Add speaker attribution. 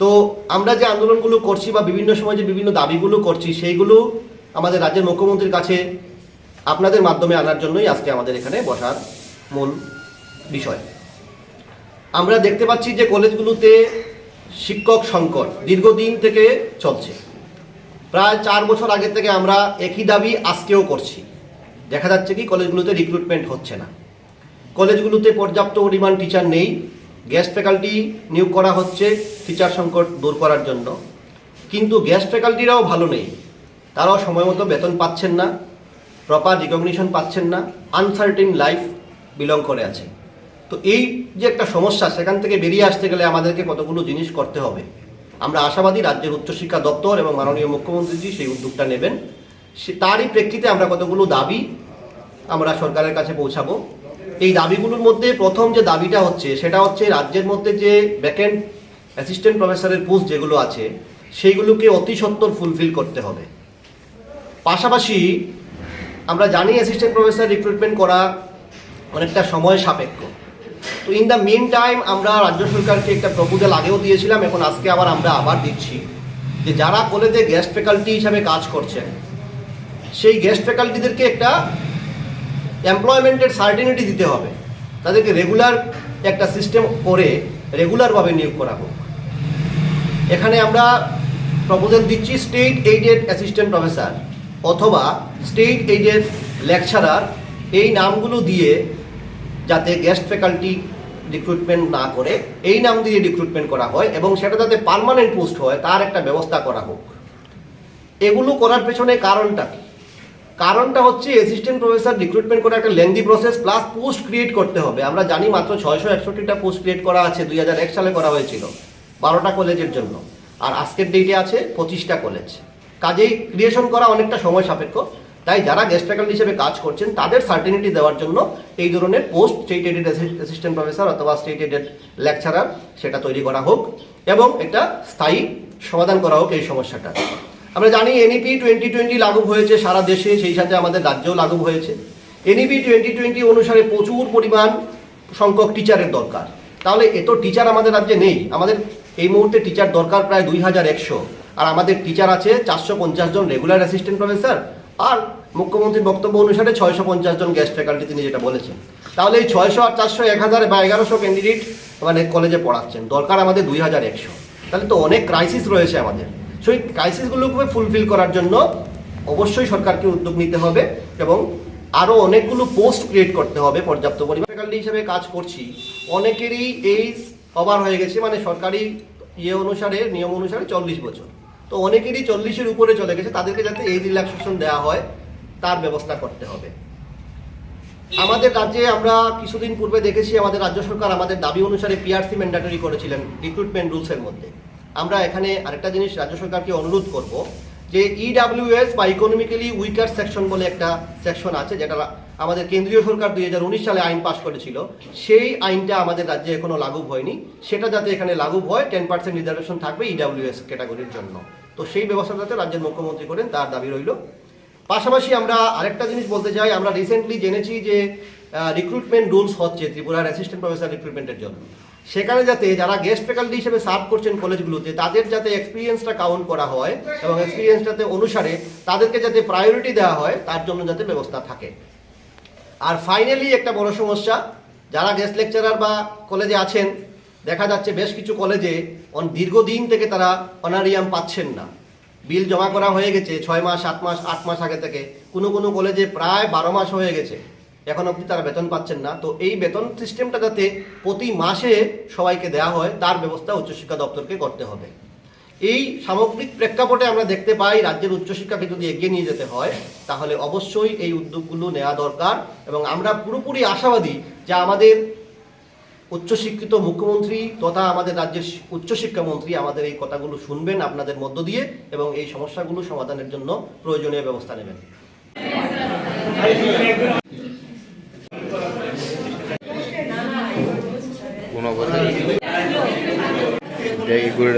Speaker 1: তো আমরা যে আন্দোলনগুলো করছি বা বিভিন্ন সময় যে বিভিন্ন দাবিগুলো করছি, সেইগুলো আমাদের রাজ্যের মুখ্যমন্ত্রীর কাছে আপনাদের মাধ্যমে আনার জন্যই আজকে আমাদের এখানে বসার মূল বিষয়। আমরা দেখতে পাচ্ছি যে কলেজগুলোতে শিক্ষক সংকট দীর্ঘদিন থেকে চলছে। প্রায় চার বছর আগে থেকে আমরা একই দাবি আজকেও করছি। দেখা যাচ্ছে কি কলেজগুলোতে রিক্রুটমেন্ট হচ্ছে না। কলেজগুলোতে পর্যাপ্ত পরিমাণ টিচার নেই। গেস্ট ফ্যাকাল্টি নিয়োগ করা হচ্ছে টিচার সংকট দূর করার জন্য। কিন্তু গেস্ট ফ্যাকাল্টিরাও ভালো নেই। তারাও সময় মতো বেতন পাচ্ছেন না প্রপার রিকগনিশন পাচ্ছেন না আনসার্টিন লাইফ বিলং করে আছে। তো এই যে একটা সমস্যা, সেখান থেকে বেরিয়ে আসতে গেলে আমাদেরকে কতগুলো জিনিস করতে হবে। আমরা আশাবাদী রাজ্যের উচ্চশিক্ষা দপ্তর এবং মাননীয় মুখ্যমন্ত্রীজি সেই উদ্যোগটা নেবেন। সে তারই প্রেক্ষিতে আমরা কতগুলো দাবি আমরা সরকারের কাছে পৌঁছাবো। এই দাবিগুলোর মধ্যে প্রথম যে দাবিটা হচ্ছে, সেটা হচ্ছে রাজ্যের মধ্যে যে ভ্যাকেন্ট অ্যাসিস্ট্যান্ট প্রফেসরের পোস্ট যেগুলো আছে, সেইগুলোকে অতি সত্বর ফুলফিল করতে হবে। পাশাপাশি আমরা জানি অ্যাসিস্ট্যান্ট প্রফেসর রিক্রুটমেন্ট করা অনেকটা সময় সাপেক্ষ। তো ইন দ্য মেন টাইম আমরা রাজ্য সরকারকে একটা প্রপোজাল আগেও দিয়েছিলাম, এখন আজকে আবার আমরা আবার দিচ্ছি যে যারা কলেজে গেস্ট ফ্যাকাল্টি হিসাবে কাজ করছেন, সেই গেস্ট ফ্যাকাল্টিদেরকে একটা এমপ্লয়মেন্টের সার্টিনিটি দিতে হবে। তাদেরকে রেগুলার একটা সিস্টেম করে রেগুলারভাবে নিয়োগ করা হোক। এখানে আমরা প্রপোজাল দিচ্ছি স্টেট এইডেড অ্যাসিস্ট্যান্ট প্রফেসর অথবা স্টেট এইডেড লেকচারার এই নামগুলো দিয়ে যাতে গেস্ট ফ্যাকাল্টি রিক্রুটমেন্ট না করে, এই নাম দিয়ে রিক্রুটমেন্ট করা হয় এবং সেটা যাতে পার্মানেন্ট পোস্ট হয়, তার একটা ব্যবস্থা করা হোক। এগুলো করার পেছনে কারণটা কি? কারণটা হচ্ছে অ্যাসিস্ট্যান্ট প্রফেসর রিক্রুটমেন্ট করা একটা lengthy process plus post create করতে হবে। আমরা জানি মাত্র ছয়শো একষট্টিটা পোস্ট ক্রিয়েট করা আছে, দুই হাজার এক সালে করা হয়েছিল, বারোটা কলেজের জন্য। আর আজকের ডেটে আছে পঁচিশটা কলেজ কাজেই ক্রিয়েশন করা অনেকটা সময় সাপেক্ষ। তাই যারা গেস্ট ফ্যাকাল্টি হিসেবে কাজ করছেন, তাদের সার্টিনিটি দেওয়ার জন্য এই ধরনের post state aided assistant professor অথবা স্টেট এডেড লেকচারার সেটা তৈরি করা হোক এবং এটা স্থায়ী সমাধান করা হোক এই সমস্যাটা। আমরা জানি এনইপি টোয়েন্টি টোয়েন্টি লাগু হয়েছে সারা দেশে, সেই সাথে আমাদের রাজ্যেও লাগু হয়েছে। এনইপি টোয়েন্টি টোয়েন্টি অনুসারে প্রচুর পরিমাণ সংখ্যক টিচারের দরকার। তাহলে এত টিচার আমাদের রাজ্যে নেই। আমাদের এই মুহূর্তে টিচার দরকার প্রায় দুই হাজার একশো। আর আমাদের টিচার আছে চারশো পঞ্চাশ জন রেগুলার অ্যাসিস্ট্যান্ট প্রফেসর আর মুখ্যমন্ত্রীর বক্তব্য অনুসারে ছয়শো পঞ্চাশ জন গেস্ট ফ্যাকাল্টি তিনি যেটা বলেছেন। তাহলে এই ছয়শো আর চারশো এক হাজার বা এগারোশো ক্যান্ডিডেট মানে কলেজে পড়াচ্ছেন। দরকার আমাদের দুই হাজার একশো। তাহলে তো অনেক ক্রাইসিস রয়েছে আমাদের। সেই ক্রাইসিসগুলোকে ফুলফিল করার জন্য অবশ্যই সরকারকে উদ্যোগ নিতে হবে এবং আরও অনেকগুলো পোস্ট ক্রিয়েট করতে হবে পর্যাপ্ত পরিমাণ। ফ্যাকাল্টি হিসেবে কাজ করছি। অনেকেরই এইজ ওভার হয়ে গেছে মানে সরকারি ইয়ে অনুসারে, নিয়ম অনুসারে চল্লিশ বছর। তো অনেকেরই চল্লিশের উপরে চলে গেছে, তাদেরকে যাতে এইজ রিল্যাক্সেশন দেওয়া হয়, তার ব্যবস্থা করতে হবে। আমাদের রাজ্যে আমরা কিছুদিন পূর্বে দেখেছি, আমাদের রাজ্য সরকার আমাদের দাবি অনুসারে পিআরসি ম্যান্ডাটরি করেছিলেন রিক্রুটমেন্ট রুলসের মধ্যে। আমরা এখানে আরেকটা জিনিস রাজ্য সরকারকে অনুরোধ করব যে E ইডাব্লিউএস বা ইকোনমিক্যালি উইকার সেকশন বলে একটা সেকশন আছে, যেটা আমাদের কেন্দ্রীয় সরকার দুই হাজার উনিশ সালে আইন পাশ করেছিল। সেই আইনটা আমাদের রাজ্যে এখনও লাগু হয়নি। সেটা যাতে এখানে লাগু হয় টেন পার্সেন্ট রিজার্ভেশন থাকবে E ইডাব্লিউএস ক্যাটাগরির জন্য। তো সেই ব্যবস্থা যাতে রাজ্যের মুখ্যমন্ত্রী করেন, তার দাবি রইল। পাশাপাশি আমরা আরেকটা জিনিস বলতে চাই, আমরা রিসেন্টলি জেনেছি যে রিক্রুটমেন্ট রুলস হচ্ছে, ত্রিপুরার অ্যাসিস্ট্যান্ট প্রফেসর রিক্রুটমেন্টের জন্য। সেখানে যাতে যারা গেস্ট ফ্যাকাল্টি হিসেবে সার্ভ করছেন কলেজগুলোতে তাদের যাতে এক্সপিরিয়েন্সটা কাউন্ট করা হয় এবং এক্সপিরিয়েন্সটাতে অনুসারে তাদেরকে যাতে প্রায়োরিটি দেওয়া হয়, তার জন্য যাতে ব্যবস্থা থাকে। আর ফাইনালি একটা বড় সমস্যা, যারা গেস্ট লেকচারার বা কলেজে আছেন, দেখা যাচ্ছে বেশ কিছু কলেজে দীর্ঘদিন থেকে তারা অনারিয়াম পাচ্ছেন না। বিল জমা করা হয়ে গেছে, ছয় মাস, সাত মাস, আট মাস আগে থেকে। কোনো কোনো কলেজে প্রায় বারো মাস হয়ে গেছে। এখন অবধি তারা বেতন পাচ্ছেন না। তো এই বেতন সিস্টেমটা যাতে প্রতি মাসে সবাইকে দেওয়া হয়, তার ব্যবস্থা উচ্চশিক্ষা দপ্তরকে করতে হবে। এই সামগ্রিক প্রেক্ষাপটে আমরা দেখতে পাই, রাজ্যের উচ্চশিক্ষাকে যদি এগিয়ে নিয়ে যেতে হয়। তাহলে অবশ্যই এই উদ্যোগগুলো নেওয়া দরকার এবং আমরা পুরোপুরি আশাবাদী যে আমাদের উচ্চশিক্ষিত মুখ্যমন্ত্রী তথা আমাদের রাজ্যের উচ্চশিক্ষামন্ত্রী আমাদের এই কথাগুলো শুনবেন আপনাদের মধ্য দিয়ে এবং এই সমস্যাগুলো সমাধানের জন্য প্রয়োজনীয় ব্যবস্থা নেবেন।
Speaker 2: কোনো কথা